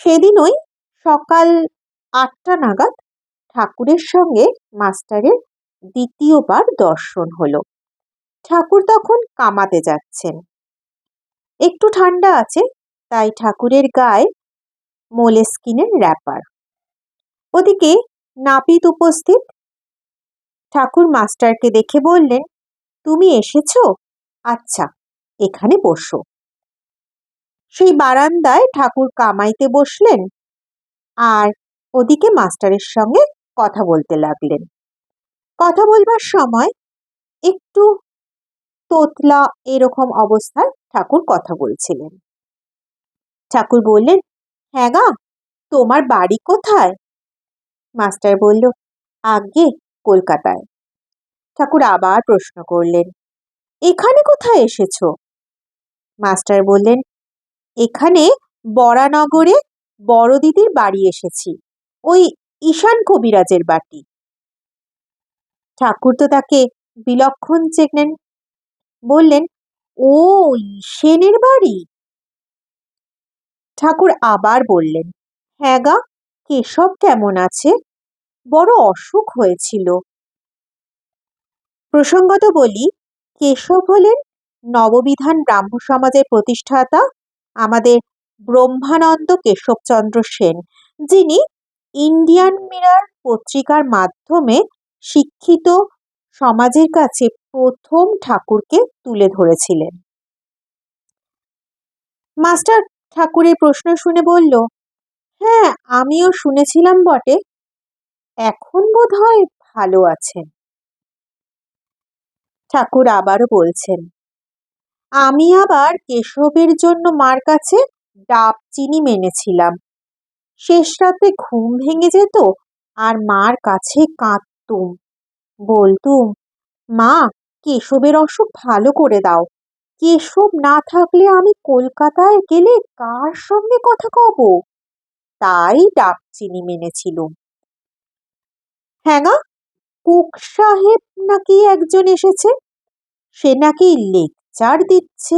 সেদিনই সকাল আটটা নাগাদ ঠাকুরের সঙ্গে মাস্টারের দ্বিতীয়বার দর্শন হলো। ঠাকুর তখন কামাতে যাচ্ছেন। একটু ঠান্ডা আছে, তাই ঠাকুরের গায়ে মোলেস্কিনের র্যাপার ওদিকে নাপিত উপস্থিত। ঠাকুর মাস্টারকে দেখে বললেন, তুমি এসেছ? আচ্ছা এখানে বসো। সেই বারান্দায় ঠাকুর কামাইতে বসলেন আর ওদিকে মাস্টারের সঙ্গে কথা বলতে লাগলেন। কথা বলবার সময় একটু তোতলা এরকম অবস্থায় ঠাকুর কথা বলছিলেন। ঠাকুর বললেন হ্যাঁ গা, তোমার বাড়ি কোথায়? মাস্টার বলল, আগে কলকাতায়। ঠাকুর আবার প্রশ্ন করলেন, এখানে কোথায় এসেছ? মাস্টার বললেন এখানে বরানগরে বড় দিদির বাড়ি এসেছি। ওই ঈশান কবিরাজের বাটি ঠাকুর তো তাকে বিলক্ষণ চেনেন। বললেন, ও, ঈশেনের বাড়ি? ঠাকুর আবার বললেন হ্যাঁ গা, কেশব কেমন আছে? বড় অসুখ হয়েছিল। প্রসঙ্গত বলি, কেশব হলেন নববিধান ব্রাহ্ম সমাজের প্রতিষ্ঠাতা আমাদের ব্রহ্মানন্দ কেশবচন্দ্র সেন, যিনি ইন্ডিয়ান মিরার পত্রিকার মাধ্যমে শিক্ষিত সমাজের কাছে প্রথম ঠাকুরকে তুলে ধরেছিলেন। মাস্টার ঠাকুরের প্রশ্ন শুনে বলল হ্যাঁ আমিও শুনেছিলাম বটে, এখন বোধ হয় ভালো আছেন। ঠাকুর আবারও বলছেন আমি আবার কেশবের জন্য মার কাছে ডাব চিনি মেনেছিলাম। শেষ রাতে ঘুম ভেঙে যেত আর মার কাছে কাঁদতুম। বলতুম, মা, কেশবের অসুখ ভালো করে দাও। কেশব না থাকলে আমি কলকাতায় গেলে কার সঙ্গে কথা কব? তাই ডাব চিনি মেনেছিলুম। হ্যাঁ কুক সাহেব নাকি একজন এসেছে? সে নাকি লেকচার দিচ্ছে।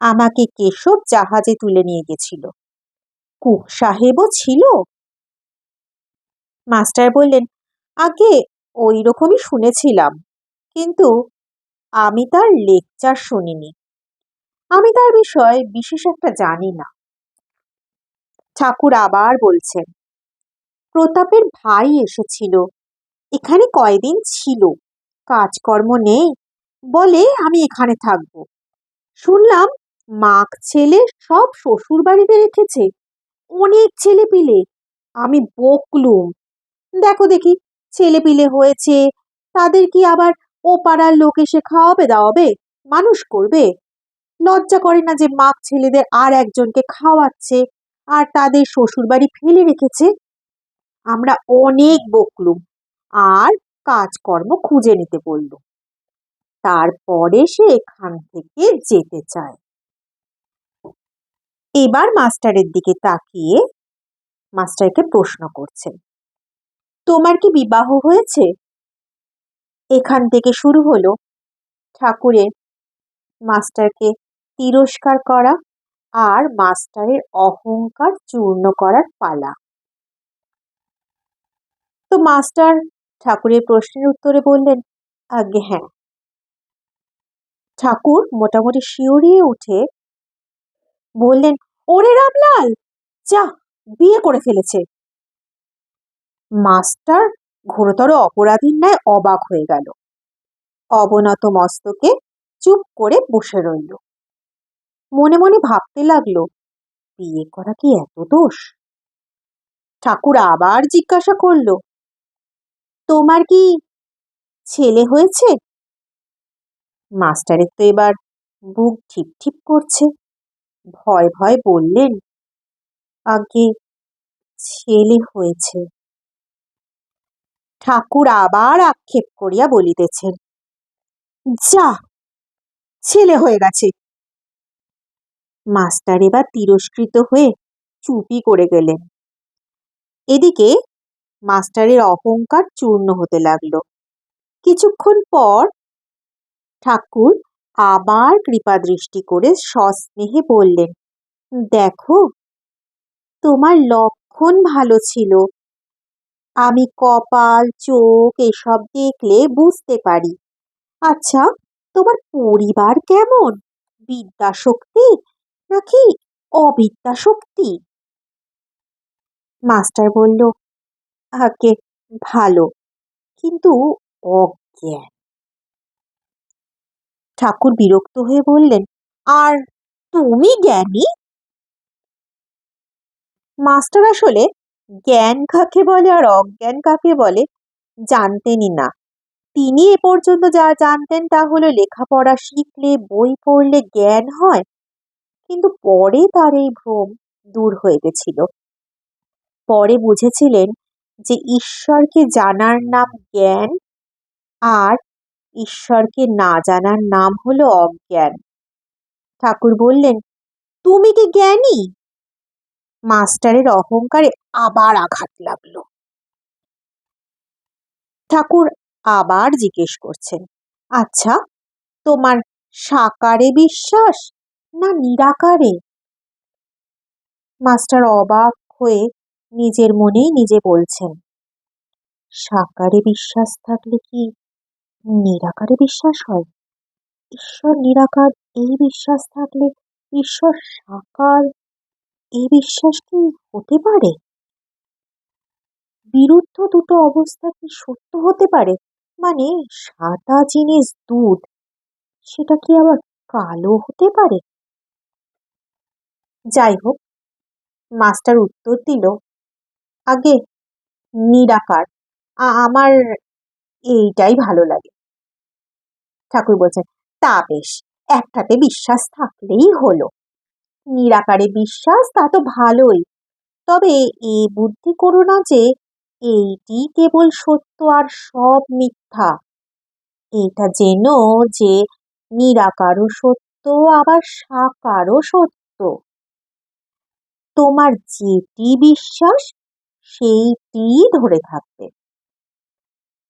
আমাকে কেশব জাহাজে তুলে নিয়ে গেছিল। কুক সাহেবও ছিল। মাস্টার বললেন, আগে ওই রকমই শুনেছিলাম, কিন্তু আমি তার লেকচার শুনিনি। আমি তার বিষয়ে বিশেষ একটা জানি না। ঠাকুর আবার বলছেন, প্রতাপের ভাই এসেছিল। এখানে কয়দিন ছিল? কাজকর্ম নেই। বলে আমি এখানে থাকব। শুনলাম মাক ছেলে সব শ্বশুর বাড়িতে রেখেছে। অনেক ছেলে পিলে আমি বকলুম। দেখো দেখি ছেলে পিলে হয়েছে, তাদের কি আবার ও পাড়ার লোক এসে খাওয়াবে দাওয়াবে? মানুষ করবে? লজ্জা করে না যে মাক ছেলেদের আর একজনকে খাওয়াচ্ছে আর তাদের শ্বশুর বাড়ি ফেলে রেখেছে? আমরা অনেক বকলুম। আর কাজকর্ম খুঁজে নিতে বলল। তারপরে সে এখান থেকে যেতে চায়। এবার মাস্টারের দিকে তাকিয়ে মাস্টারকে প্রশ্ন করছেন তোমার কি বিবাহ হয়েছে? এখান থেকে শুরু হলো ঠাকুরের মাস্টারকে তিরস্কার করা আর মাস্টারের অহংকার চূর্ণ করার পালা। তো মাস্টার ঠাকুরের প্রশ্নের উত্তরে বললেন আগে হ্যাঁ ঠাকুর মোটামুটি শিউরিয়ে উঠে বললেন, ওরে রামলাল, যা, বিয়ে করে ফেলেছে। মাস্টার ঘোরতর অপরাধীর ন্যায় অবাক হয়ে গেল। অবনত মস্তকে চুপ করে বসে রইল। মনে মনে ভাবতে লাগল, বিয়ে করা কি এত দোষ? ঠাকুর আবার জিজ্ঞাসা করল, তোমার কি ছেলে হয়েছে? মাস্টারের তো এবার বুক ঠিপ ঠিপ করছে। ভয় ভয় বললেন, আগে ছেলে হয়েছে। ঠাকুর আবার আক্ষেপ করিয়া বলিতেছেন, যা, ছেলে হয়ে গেছে। মাস্টার এবার তিরস্কৃত হয়ে চুপি করে গেলেন। এদিকে মাস্টারের অহংকার চূর্ণ হতে লাগল। কিছুক্ষণ পর ঠাকুর আবার কৃপা দৃষ্টি করে সস্নেহে বললেন, দেখো, তোমার লক্ষণ ভালো ছিল। আমি কপাল, চোখ এসব দেখলে বুঝতে পারি। আচ্ছা তোমার পরিবার কেমন? বিদ্যাশক্তি নাকি অবিদ্যাশক্তি মাস্টার বলল, আগে ভালো, কিন্তু অজ্ঞান। ঠাকুর বিরক্ত হয়ে বললেন, আর তুমি জ্ঞানী? মাস্টার আসলে জ্ঞান কাকে বলে আর অজ্ঞান কাকে বলে জানতেনই না। তিনি এ পর্যন্ত যা জানতেন তা হলো লেখাপড়া শিখলে, বই পড়লে জ্ঞান হয়, কিন্তু পরে তার এই ভ্রম দূর হয়ে গেছিল। পরে বুঝেছিলেন যে ঈশ্বরকে জানার নাম জ্ঞান আর ঈশ্বরকে না জানার নাম হলো অজ্ঞান। ঠাকুর বললেন, তুমি কি জ্ঞানী? মাস্টারের অহংকারে আবার আঘাত লাগল। ঠাকুর আবার জিজ্ঞেস করছেন আচ্ছা তোমার সাকারে বিশ্বাস না নিরাকারে? মাস্টার অবাক হয়ে নিজের মনেই নিজে বলছেন, সাকারে বিশ্বাস থাকলে কি নিরাকারে বিশ্বাস হয়। ঈশ্বর নিরাকার, এই বিশ্বাস থাকলে ঈশ্বর সাকার, এই বিশ্বাস কি হতে পারে? বিরুদ্ধ দুটো অবস্থা কি সত্য হতে পারে? মানে সাদা জিনিস দুধ সেটা কি আবার কালো হতে পারে? যাই হোক, মাস্টার উত্তর দিল, আগে নিরাকার আমার এইটাই ভালো লাগে। ঠাকুর বলছেন, তা বেশ, একটাতে বিশ্বাস থাকলেই হলো। নিরাকারে বিশ্বাস, তা তো ভালোই। তবে এ বুদ্ধি করো না যে, এইটি কেবল সত্য আর সব মিথ্যা। এটা যেন যে, নিরাকারও সত্য, আবার সাকারও সত্য। তোমার যেটি বিশ্বাস, সেইটি ধরে থাকবে।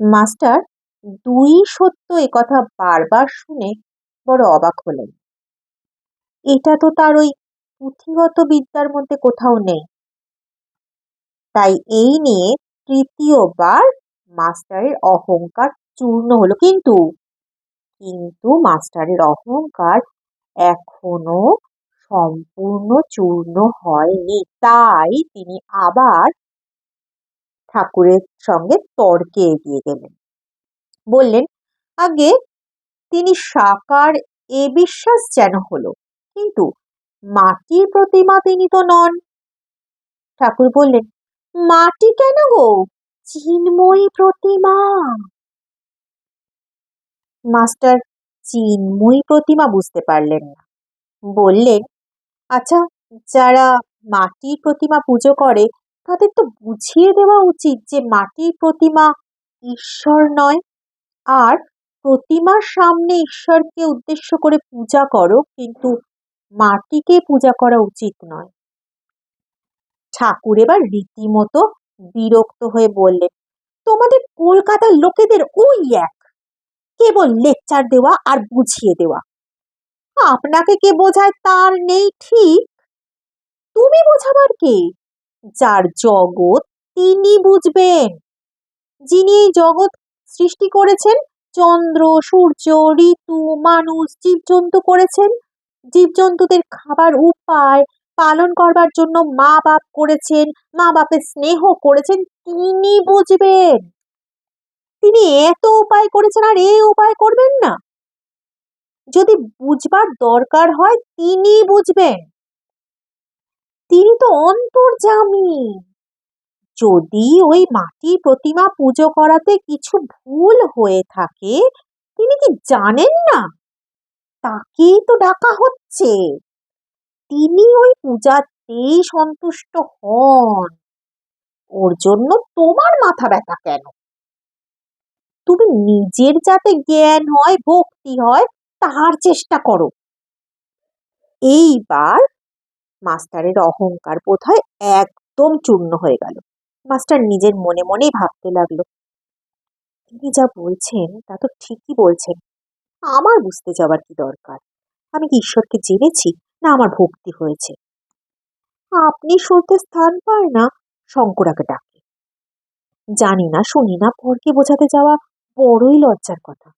মাস্টার দুই সত্য কথা বারবার শুনে বড় অবাক হলেন। এটা তো তার ওই পুঁথিগত বিদ্যার মধ্যে কোথাও নেই। তাই এই নিয়ে তৃতীয়বার মাস্টারের অহংকার চূর্ণ হলো কিন্তু কিন্তু মাস্টারের অহংকার এখনও সম্পূর্ণ চূর্ণ হয়নি। তাই তিনি আবার ঠাকুরের সঙ্গে তর্কে এগিয়ে গেলেন। বললেন, আগে তিনি সাকার এ বিশ্বাস যেন হলো, কিন্তু মাটির প্রতিমা তিনি তো নন। ঠাকুর বললেন, মাটি কেন গো? চিন্ময়ী প্রতিমা। মাস্টার, চিন্ময়ী প্রতিমা বুঝতে পারলেন না। বললেন আচ্ছা যারা মাটির প্রতিমা পুজো করে, তাদের তো বুঝিয়ে দেওয়া উচিত যে মাটির প্রতিমা ঈশ্বর নয়। আর প্রতিমার সামনে ঈশ্বরকে উদ্দেশ্য করে পূজা করো, কিন্তু মাটিকে পূজা করা উচিত নয়। ঠাকুর এবার রীতিমতো বিরক্ত হয়ে বললেন, তোমাদের কলকাতার লোকেদের ওই এক। কেবল লেকচার দেওয়া আর বুঝিয়ে দেওয়া। আপনাকে কে বোঝায় তার নেই ঠিক। তুমি বোঝাবার কে? যার জগৎ তিনি বুঝবেন। যিনি এই জগৎ সৃষ্টি করেছেন। চন্দ্র, সূর্য, ঋতু, মানুষ জীবজন্তু করেছেন। জীবজন্তুদের খাবার উপায় পালন করবার জন্য মা বাপ করেছেন মা বাপের স্নেহ করেছেন, তিনি বুঝবেন। তিনি এত উপায় করেছেন আর এই উপায় করবেন না। যদি বুঝবার দরকার হয়, তিনি বুঝবেন। তিনি তো অন্তর্যামী যদি ওই মাটির প্রতিমা পুজো করাতে কিছু ভুল হয়ে থাকে, তিনি কি জানেন না? তাকেই তো ডাকা হচ্ছে। তিনি ওই পূজাতেই সন্তুষ্ট হন। ওর জন্য তোমার মাথা ব্যথা কেন? তুমি নিজের যাতে জ্ঞান হয়, ভক্তি হয় তার চেষ্টা করো। এইবার মাস্টারের অহংকার বোধ হয় একদম চূর্ণ হয়ে গেল। মাস্টার নিজের মনে মনেই ভাবতে লাগল। তিনি যা বলছেন, তা তো ঠিকই বলছেন। আমার বুঝতে যাবার কি দরকার? আমি কি ঈশ্বরকে জেনেছি, না আমার ভক্তি হয়েছে? আপনি শুনতে স্থান পায় না, শঙ্করাকে ডাকে। জানি না, শুনি না, পরকে বোঝাতে যাওয়া বড়ই লজ্জার কথা।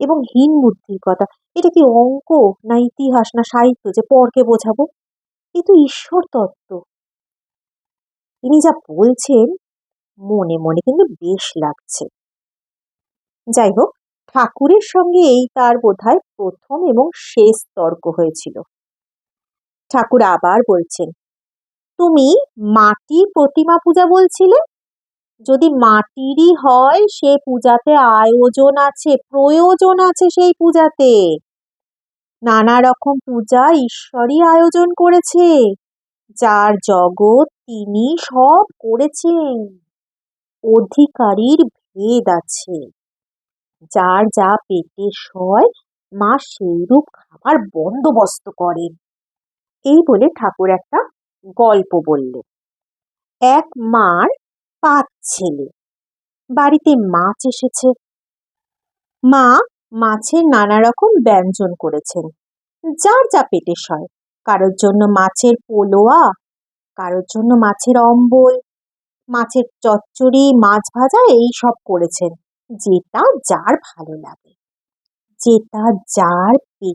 এবং হীন বুদ্ধির কথা, এটা কি অঙ্ক, না ইতিহাস, না সাহিত্য যে পরকে বোঝাবো? এ তো ঈশ্বর তত্ত্ব তিনি যা বলছেন, মনে মনে কিন্তু বেশ লাগছে। যাই হোক, ঠাকুরের সঙ্গে এই তার বোধহয় প্রথম এবং শেষ তর্ক হয়েছিল। ঠাকুর আবার বলছেন, তুমি মাটির প্রতিমা পূজা বলছিলে? যদি মাটিরই হয়, সে পূজাতে আয়োজন আছে, প্রয়োজন আছে সেই পূজাতে। নানা রকম পূজা ঈশ্বরই আয়োজন করেছে। যার জগৎ তিনি সব করেছেন। অধিকারীর ভেদ আছে। যার যা পেটে সয়, মা সেইরূপ খাবার বন্দোবস্ত করেন। এই বলে ঠাকুর একটা গল্প বললেন। এক মার পাঁচ ছেলে। বাড়িতে মাছ এসেছে। মা মাছের নানা রকম ব্যঞ্জন করেছেন। যার যা পেটে সয়, কারোর জন্য মাছের পোলোয়া কারোর জন্য মাছের অম্বল, মাছের চচ্চড়ি, মাছ ভাজা এই সব করেছেন। যেটা যার ভালো লাগে। যেটা যার পেটে